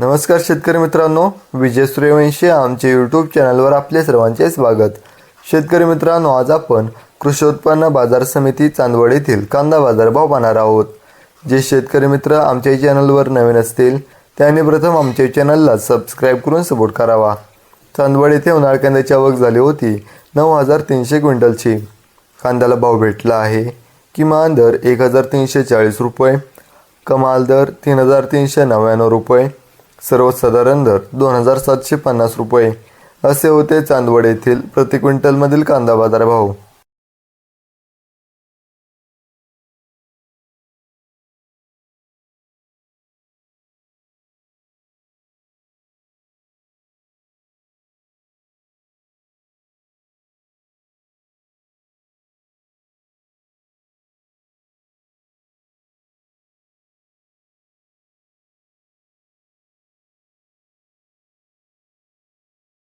नमस्कार शेतकरी मित्रांनो विजय सूर्यवंशी आमच्या यूट्यूब चॅनलवर आपले सर्वांचे स्वागत. शेतकरी मित्रांनो आज आपण कृषी उत्पन्न बाजार समिती चांदवड येथील कांदा बाजारभाव पाहणार आहोत. जे शेतकरी मित्र आमच्या चॅनलवर नवीन असतील त्यांनी प्रथम आमच्या चॅनलला सबस्क्राईब करून सपोर्ट करावा. चांदवड येथे उन्हाळ कांद्याची आवक झाली होती नऊ हजार तीनशे क्विंटलची. कांद्याला भाव भेटला आहे. किमान दर एक हजार तीनशे चाळीस रुपये कमाल दर तीन हजार तीनशे नव्याण्णव रुपये. सर्वसाधारण दर दोन हजार सातशे पन्नास रुपये. असे होते चांदवड येथील प्रति क्विंटलमधील कांदा बाजार भाव